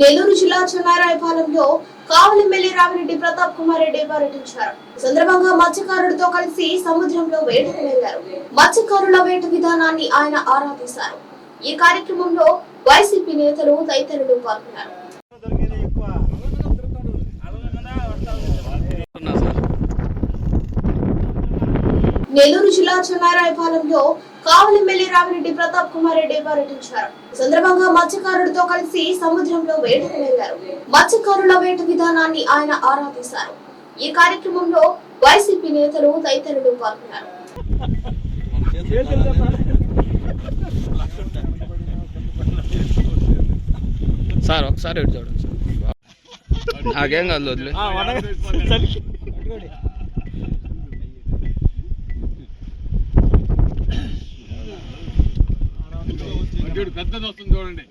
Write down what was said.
నెల్లూరు జిల్లా చెన్నారాయపాలెంలో కావలి ఎమ్మెల్యే రామిరెడ్డి ప్రతాప్ కుమార్ రెడ్డి పర్యటించారు. సందర్భంగా మత్స్యకారుడితో కలిసి సముద్రంలో వేటకు వెళ్ళారు మత్స్యకారుల వేట విధానాన్ని ఆయన ఆరాధిస్తారు. ఈ కార్యక్రమంలో వైసీపీ నేతలు తదితరులు పాల్గొన్నారు. నెల్లూరు జిల్లా చెన్నారాయపాలెంలో కావలి ఎమ్మెల్యే రామిరెడ్డి ప్రతాప్ కుమార్ రెడ్డి పర్యటించారు. సందర్భంగా మత్స్యకారులతో కలిసి సముద్రంలో వేటకు వెళ్ళారు మత్స్యకారుల వేట విధానాన్ని ఆయన ఆరా తీశారు ఈ కార్యక్రమంలో వైసీపీ నేతలు తదితరులు పాల్గొన్నారు. సార్ ఒకసారి చూడండి సార్. నాకేం కాదు వదిలే. పెద్దది వస్తుంది చూడండి.